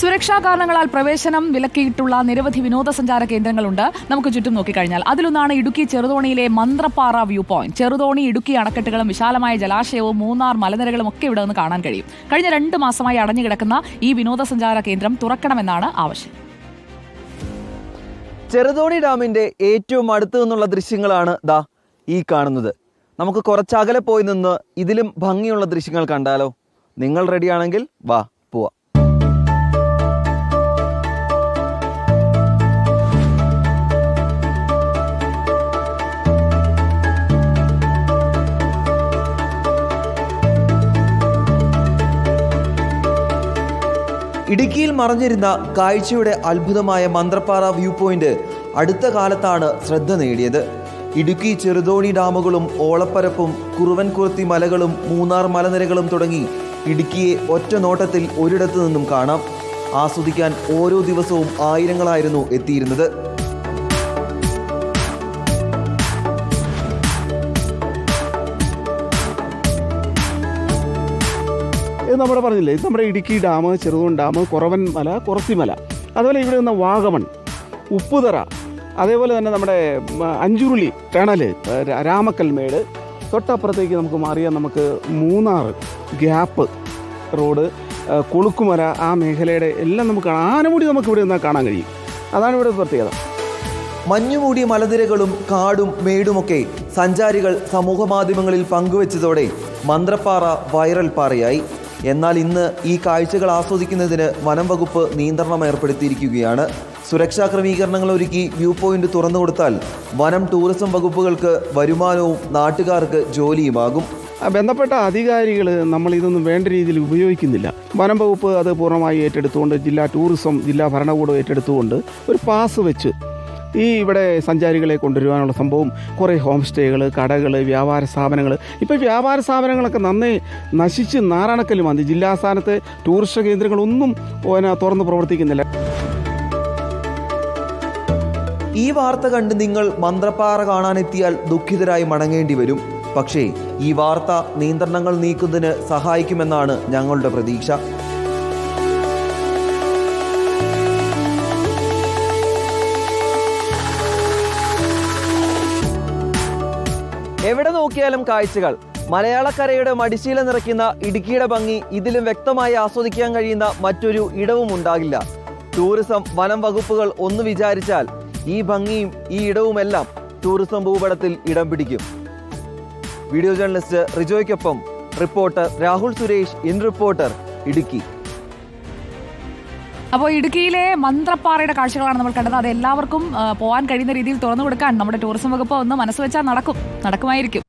സുരക്ഷാ കാരണങ്ങളാൽ പ്രവേശനം വിലക്കിയിട്ടുള്ള നിരവധി വിനോദസഞ്ചാര കേന്ദ്രങ്ങളുണ്ട്. നമുക്ക് ചുറ്റും നോക്കിക്കഴിഞ്ഞാൽ അതിലൊന്നാണ് ഇടുക്കി ചെറുതോണിയിലെ മന്ത്രപ്പാറ വ്യൂ പോയിന്റ്. ചെറുതോണി ഇടുക്കി അണക്കെട്ടുകളും വിശാലമായ ജലാശയവും മൂന്നാർ മലനിരകളും ഒക്കെ ഇവിടെ നിന്ന് കാണാൻ കഴിയും. കഴിഞ്ഞ രണ്ട് മാസമായി അടഞ്ഞുകിടക്കുന്ന ഈ വിനോദസഞ്ചാര കേന്ദ്രം തുറക്കണമെന്നാണ് ആവശ്യം. ചെറുതോണി ഡാമിന്റെ ഏറ്റവും അടുത്തു നിന്നുള്ള ദൃശ്യങ്ങളാണ് ദാ ഈ കാണുന്നത്. നമുക്ക് കുറച്ചകലെ പോയി നിന്ന് ഇതിലും ഭംഗിയുള്ള ദൃശ്യങ്ങൾ കണ്ടാലോ? നിങ്ങൾ റെഡിയാണെങ്കിൽ വാ പോവാം. ഇടുക്കിയിൽ മറഞ്ഞിരുന്ന കാഴ്ചയുടെ അത്ഭുതമായ മന്ത്രപ്പാറ വ്യൂ പോയിന്റ് അടുത്ത കാലത്താണ് ശ്രദ്ധ നേടിയത്. ഇടുക്കി ചെറുതോണി ഡാമുകളും ഓളപ്പരപ്പും കുറുവൻകുർത്തി മലകളും മൂന്നാർ മലനിരകളും തുടങ്ങി ഇടുക്കിയെ ഒറ്റ നോട്ടത്തിൽ ഒരിടത്തു നിന്നും കാണാം. ആസ്വദിക്കാൻ ഓരോ ദിവസവും ആയിരങ്ങളായിരുന്നു എത്തിയിരുന്നത്. ഇത് നമ്മുടെ പറഞ്ഞില്ലേ? ഇത് നമ്മുടെ ഇടുക്കി ഡാം ചെറുതോൺ ഡാം കുറവൻ മല കുറത്തിമല അതുപോലെ ഇവിടെ നിന്ന് വാഗമൺ ഉപ്പുതറ അതേപോലെ തന്നെ നമ്മുടെ അഞ്ചുരുളി ടണൽ രാമക്കൽമേട്. തൊട്ടപ്പുറത്തേക്ക് നമുക്ക് മാറിയാൽ നമുക്ക് മൂന്നാർ ഗ്യാപ്പ് റോഡ് കൊളുക്കുമല ആ മേഖലയുടെ എല്ലാം നമുക്ക് ആനമുടി നമുക്ക് ഇവിടെ നിന്നാൽ കാണാൻ കഴിയും. അതാണ് ഇവിടെ പ്രത്യേകത. മഞ്ഞുമൂടിയ മലനിരകളും കാടും മേടുമൊക്കെ സഞ്ചാരികൾ സമൂഹ മാധ്യമങ്ങളിൽ പങ്കുവച്ചതോടെ മന്ത്രപ്പാറ വൈറൽ പാറയായി. എന്നാൽ ഇന്ന് ഈ കാഴ്ചകൾ ആസ്വദിക്കുന്നതിന് വനം വകുപ്പ് നിയന്ത്രണം ഏർപ്പെടുത്തിയിരിക്കുകയാണ്. സുരക്ഷാ ക്രമീകരണങ്ങൾ ഒരുക്കി വ്യൂ പോയിന്റ് തുറന്നു കൊടുത്താൽ വനം ടൂറിസം വകുപ്പുകൾക്ക് വരുമാനവും നാട്ടുകാർക്ക് ജോലിയുമാകും. ബന്ധപ്പെട്ട അധികാരികൾ നമ്മൾ ഇതൊന്നും വേണ്ട രീതിയിൽ ഉപയോഗിക്കുന്നില്ല. വനം വകുപ്പ് അത് പൂർണമായി ഏറ്റെടുത്തുകൊണ്ട് ജില്ലാ ടൂറിസം ജില്ലാ ഭരണകൂടം ഏറ്റെടുത്തുകൊണ്ട് ഒരു പാസ് വെച്ച് ഈ ഇവിടെ സഞ്ചാരികളെ കൊണ്ടുവരുവാനുള്ള സംഭവം കുറേ ഹോം സ്റ്റേകൾ കടകൾ വ്യാപാര സ്ഥാപനങ്ങൾ ഇപ്പോൾ വ്യാപാര സ്ഥാപനങ്ങളൊക്കെ നന്നേ നശിച്ച് നാറാണക്കൽ മതി ജില്ലാസ്ഥാനത്തെ ടൂറിസ്റ്റ് കേന്ദ്രങ്ങളൊന്നും പിന്നെ തുറന്ന് പ്രവർത്തിക്കുന്നില്ല. ഈ വാർത്ത കണ്ട് നിങ്ങൾ മന്ത്രപ്പാറ കാണാനെത്തിയാൽ ദുഃഖിതരായി മടങ്ങേണ്ടി വരും. പക്ഷേ ഈ വാർത്ത നിയന്ത്രണങ്ങൾ നീക്കുന്നതിന് സഹായിക്കുമെന്നാണ് ഞങ്ങളുടെ പ്രതീക്ഷ. എവിടെ നോക്കിയാലും കാഴ്ചകൾ. മലയാളക്കരയുടെ മടിശീല നിറയ്ക്കുന്ന ഇടുക്കിയുടെ ഭംഗി ഇതിലും വ്യക്തമായി ആസ്വദിക്കാൻ കഴിയുന്ന മറ്റൊരു ഇടവും ഉണ്ടാകില്ല. ടൂറിസം വനം വകുപ്പുകൾ ഒന്ന് വിചാരിച്ചാൽ ഈ ഭംഗിയും ഈ ഇടവുമെല്ലാം ടൂറിസം ഭൂപടത്തിൽ ഇടം പിടിക്കും. Video journalist റിജോയ്ക്കൊപ്പം reporter Rahul Suresh in reporter Idukki. അപ്പോൾ ഇടുക്കിയിലെ മന്ത്രപ്പാറയുടെ കാഴ്ചകളാണ് നമ്മൾ കണ്ടത്. അത് എല്ലാവർക്കും പോകാൻ കഴിയുന്ന രീതിയിൽ തുറന്നു കൊടുക്കാൻ നമ്മുടെ ടൂറിസം വകുപ്പ് ഒന്ന് മനസ്സ് വെച്ചാൽ നടക്കും. നടക്കുമായിരിക്കും.